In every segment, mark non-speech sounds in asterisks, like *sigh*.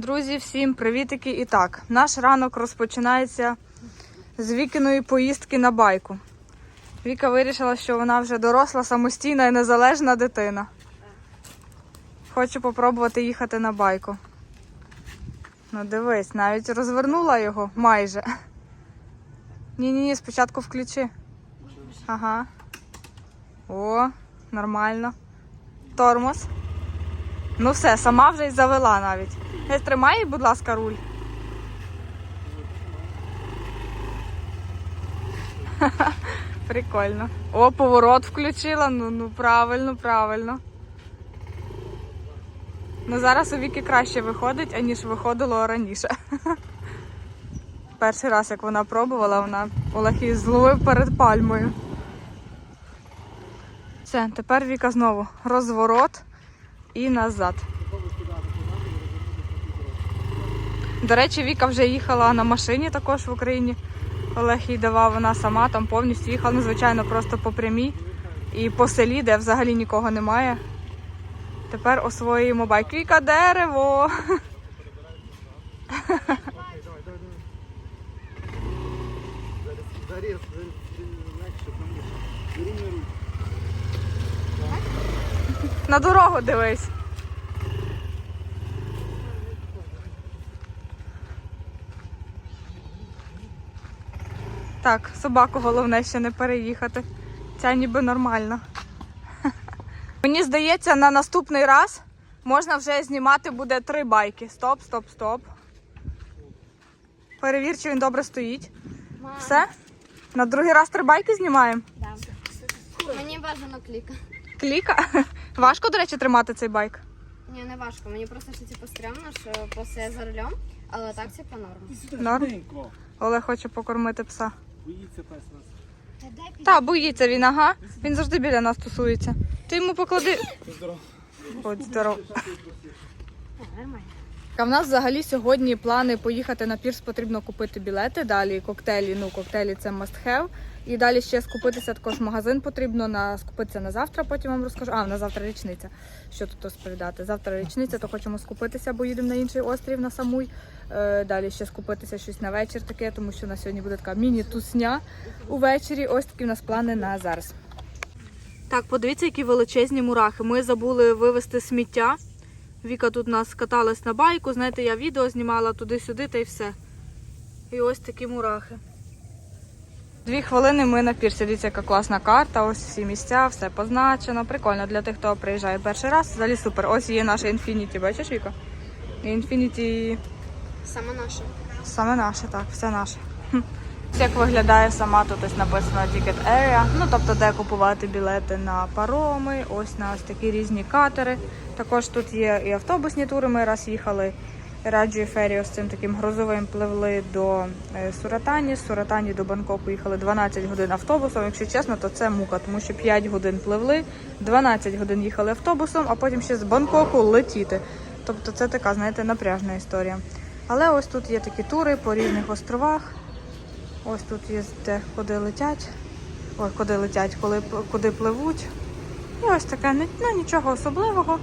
Друзі, всім привітики! І так, наш ранок розпочинається з Вікиної поїздки на байку. Віка вирішила, що вона вже доросла, самостійна і незалежна дитина. Хочу попробувати їхати на байку. Ну дивись, навіть розвернула його майже. Ні-ні, ні, спочатку включи. Ага. О, нормально. Тормоз. Ну все, сама вже й завела навіть. Не тримай, будь ласка, руль. *laughs* Прикольно. О, поворот включила. Ну, ну правильно, правильно. Ну зараз у Віки краще виходить, аніж виходило раніше. *laughs* Перший раз, як вона пробувала, вона Олег зловив перед пальмою. Все, тепер Віка знову розворот і назад. До речі, Віка вже їхала на машині також в Україні. Олег їй давав, вона сама там повністю їхала, ну, звичайно, просто по прямій і по селі, де взагалі нікого немає. Тепер освоюємо байк. Віка дерево. На дорогу дивись. Так, собаку головне ще не переїхати. Ця ніби нормально. *laughs* Мені здається, на наступний раз можна вже знімати буде три байки. Стоп, стоп, стоп. Перевір, чи він добре стоїть. Все? На другий раз три байки знімаємо? Да. Мені бажано кліка. Кліка. *laughs* Важко, до речі, тримати цей байк. Ні, не важко. Мені просто що типу стрьомно, що просто я за рулем, але так типу норм. Норм? Олег хоче покормити пса. Боїться пес нас. Та боїться він, ага. Він завжди біля нас тусується. Ти йому поклади. Будь здоров. Нормально. А в нас взагалі сьогодні плани поїхати на пірс, потрібно купити білети. Далі коктейлі. Ну, коктейлі це must have. І далі ще скупитися також магазин потрібно на скупитися на завтра, потім вам розкажу. А, на завтра річниця. Що тут розповідати? Завтра річниця, то хочемо скупитися, бо їдемо на інший острів на Самуй. Е, далі ще скупитися щось на вечір таке, тому що на сьогодні буде така міні-тусня увечері. Ось такі в нас плани на зараз. Так, подивіться, які величезні мурахи. Ми забули вивезти сміття. Віка тут у нас каталась на байку. Знаєте, я відео знімала туди-сюди та й все. І ось такі мурахи. Дві хвилини ми на пірсі. Дивіться, яка класна карта. Ось всі місця, все позначено. Прикольно для тих, хто приїжджає перший раз. Взагалі супер. Ось є наше Infinity, бачиш, Віка? Infinity Саме наше. Саме наше, так, все наше. Як виглядає сама тут ось написано Ticket Area, ну тобто де купувати білети на пароми, ось на ось такі різні катери. Також тут є і автобусні тури. Ми раз їхали Раджі Фері ось цим таким грузовим пливли до е, Суратані. З Суратані до Бангкоку їхали 12 годин автобусом. Якщо чесно, то це мука, тому що 5 годин пливли, 12 годин їхали автобусом, а потім ще з Бангкоку летіти. Тобто це така, знаєте, напряжна історія. Але ось тут є такі тури по різних островах. Ось тут є де куди летять. Ой, куди летять, коли, куди пливуть. І ось таке, ну, нічого особливого.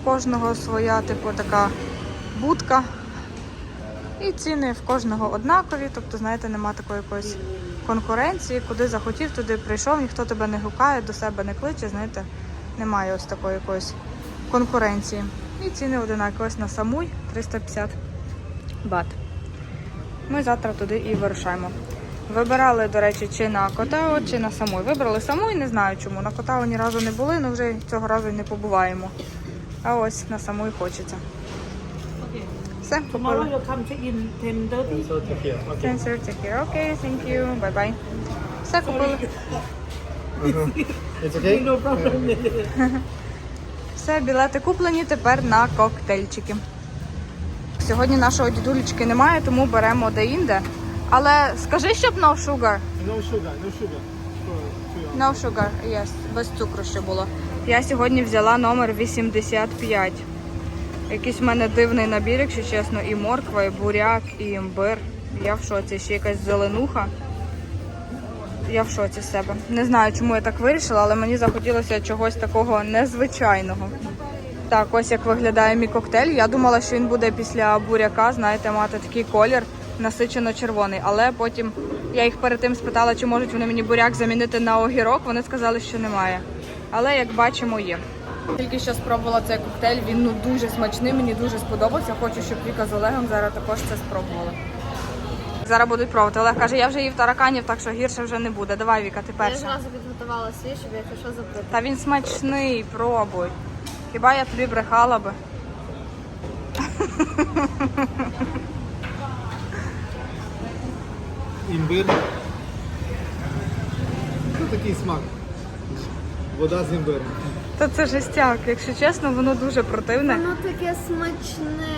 В кожного своя, типу, така будка. І ціни в кожного однакові. Тобто, знаєте, нема такої якоїсь конкуренції. Куди захотів, туди прийшов, ніхто тебе не гукає, до себе не кличе, знаєте, немає ось такої якоїсь конкуренції. І ціни одинакові. Ось на самуй 350 бат. Ми завтра туди і вирушаємо. Вибирали, до речі, чи на Котео, чи на Самуй. Вибрали Самуй, не знаю чому. На Котео ні разу не були, але вже цього разу не побуваємо. А ось на Самуй хочеться. Все, Tomorrow you'll come to in 10.30. 10.30 here. Окей, thank you. Bye-bye. Все купили. It's okay? No problem. Все, *laughs* білети куплені, тепер на коктейльчики. Сьогодні нашого дідулечки немає, тому беремо де-інде. Але скажи, щоб no sugar. No sugar, no sugar. No sugar, yes, без цукру ще було. Я сьогодні взяла номер 85. Якийсь в мене дивний набір, якщо чесно, і морква, і буряк, і імбир. Я в шоці, ще якась зеленуха. Я в шоці з себе. Не знаю, чому я так вирішила, але мені захотілося чогось такого незвичайного. Так, ось як виглядає мій коктейль. Я думала, що він буде після буряка, знаєте, мати такий колір насичено червоний. Але потім я їх перед тим спитала, чи можуть вони мені буряк замінити на огірок. Вони сказали, що немає. Але як бачимо, є. Тільки що спробувала цей коктейль. Він ну дуже смачний, мені дуже сподобався. Хочу, щоб Віка з Олегом зараз також це спробували. Зараз будуть пробувати. Олег каже, я вже їв тараканів, так що гірше вже не буде. Давай, Віка, ти Я перша. зразу підготувала свій, щоб якщо що запити. Та він смачний, пробуй. Хіба я тобі брехала би? Імбир. Це такий смак. Вода з імбирем. Та це жестяк, якщо чесно, воно дуже противне. Воно таке смачне.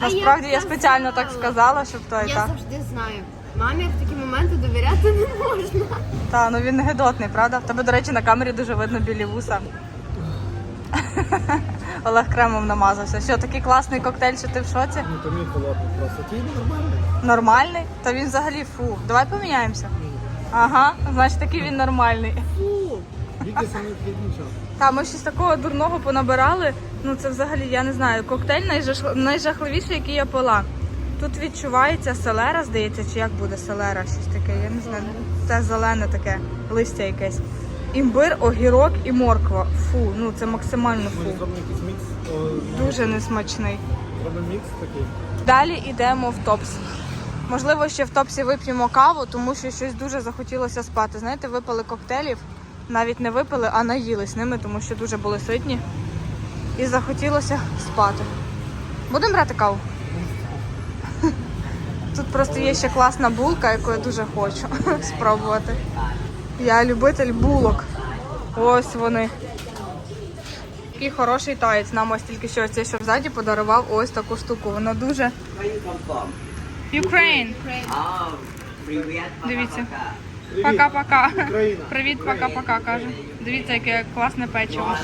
Насправді я казала. спеціально так сказала, щоб той Я та. завжди знаю. Мамі в такі моменти довіряти не можна. Та ну він не гидотний, правда? В тебе, до речі, на камері дуже видно білі вуса. *laughs* Олег кремом намазався. Що, такий класний коктейль, що ти в шоці? Ну, то мій холодний просто. Твій нормальний. Нормальний? Та він взагалі фу. Давай поміняємося. Ага, значить такий він нормальний. Та ми щось такого дурного понабирали. Ну це взагалі я не знаю. Коктейль найжах... найжахливіший, який я пила. Тут відчувається селера, здається, чи як буде селера, щось таке. Я не знаю. Це зелене таке листя якесь. Імбир, огірок і морква. Фу, ну це максимально фу. зробимо якийсь мікс. О, Дуже несмачний. Зробимо мікс такий. Далі йдемо в топс. Можливо, ще в топсі вип'ємо каву, тому що щось дуже захотілося спати. Знаєте, випили коктейлів, навіть не випили, а наїлись ними, тому що дуже були ситні. І захотілося спати. Будемо брати каву? *laughs* Тут просто є ще класна булка, яку я дуже хочу *laughs* спробувати. Я любитель булок. Ось вони. Такий хороший таєць. Нам ось тільки що цей, що взаді подарував ось таку штуку. Воно дуже. Ukraine. Oh, Дивіться. Пока-пока. Привіт, пока-пока, каже. Дивіться, яке класне печиво.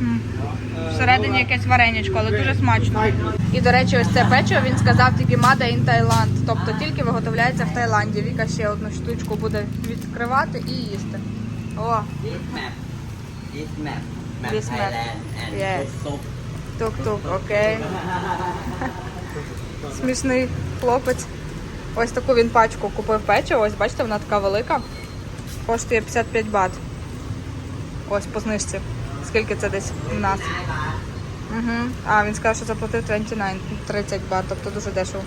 М. Всередині якесь варенячко, але дуже смачно. І, до речі, ось це печиво він сказав тільки Made in Thailand. Тобто тільки виготовляється в Таїланді. Віка ще одну штучку буде відкривати і їсти. О, This map. This map. Map This map. Thailand and Yes. soap. тук-тук, окей. *laughs* Смішний хлопець. Ось таку він пачку купив печиво. Ось бачите, вона така велика. Коштує 55 бат. Ось по знижці. Скільки це десь у нас? Угу. А, він сказав, що заплатив 29, 30 бат, тобто дуже дешево.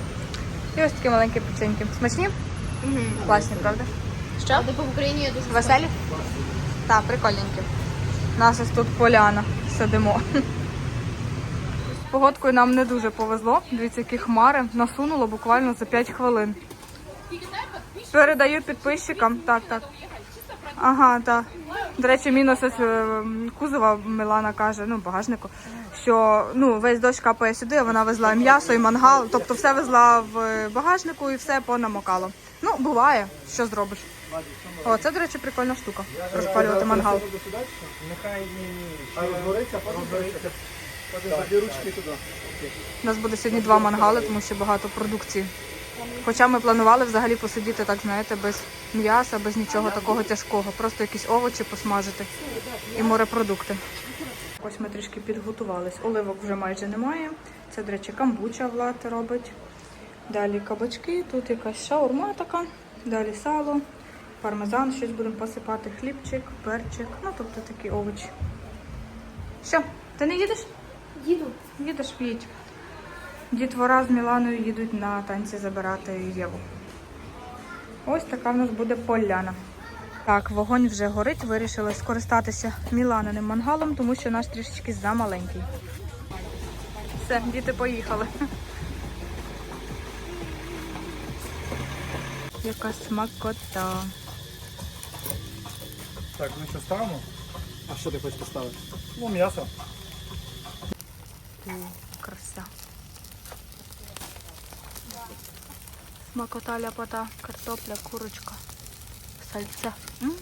І ось такі маленькі печеньки. Смачні? Класні, правда? Що? Типу в Україні є дуже Веселі? Так, прикольненькі. У нас ось тут поляна. Сидимо. Погодкою нам не дуже повезло. Дивіться, які хмари насунуло буквально за 5 хвилин. Передаю підписчикам. Так, так. Ага, так. До речі, мінус ось е, кузова Мілана каже, ну, багажнику, що ну, весь дощ капає сюди, а вона везла і м'ясо, і мангал, тобто все везла в багажнику і все понамокало. Ну, буває, що зробиш. О, це, до речі, прикольна штука. Розпалювати мангал. Нехай розгориться, розгориться. У нас буде сьогодні два мангали, тому що багато продукції. Хоча ми планували взагалі посидіти, так знаєте, без м'яса, без нічого такого тяжкого. Просто якісь овочі посмажити і морепродукти. Ось ми трішки підготувались. Оливок вже майже немає. Це, до речі, камбуча Влад робить. Далі кабачки, тут якась шаурма така, далі сало, пармезан, щось будемо посипати, хлібчик, перчик, ну тобто такі овочі. Що, ти не їдеш? Їду. Їдеш, їдь. Дітвора з Міланою їдуть на танці забирати Єву. Ось така в нас буде поляна. Так, вогонь вже горить. Вирішили скористатися Міланиним мангалом, тому що наш трішечки замаленький. Все, діти поїхали. Яка смакота. Так, ну що ставимо? А що ти хочеш поставити? Ну, м'ясо. Фу, краса. Смакота, ляпота, картопля, курочка, сальце. М.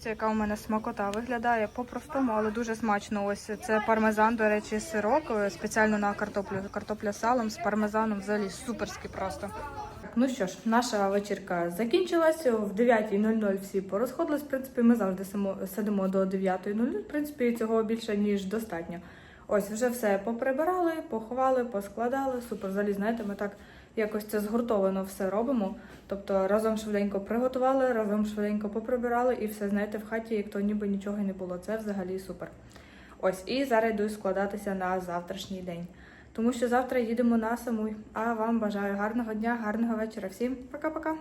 Дивіться, яка у мене смакота виглядає по-простому, але дуже смачно. Ось це пармезан, до речі, сирок е, спеціально на картоплю. Картопля салом з пармезаном взагалі суперський просто. Ну що ж, наша вечірка закінчилась. В 9.00 всі порозходились. В принципі, ми завжди сидимо до 9.00. В принципі, цього більше ніж достатньо. Ось вже все поприбирали, поховали, поскладали. Супер, взагалі, знаєте, ми так якось це згуртовано все робимо. Тобто разом швиденько приготували, разом швиденько поприбирали і все, знаєте, в хаті, як то ніби нічого не було. Це взагалі супер. Ось, і зараз йду складатися на завтрашній день. Тому що завтра їдемо на самуй. А вам бажаю гарного дня, гарного вечора. Всім пока-пока.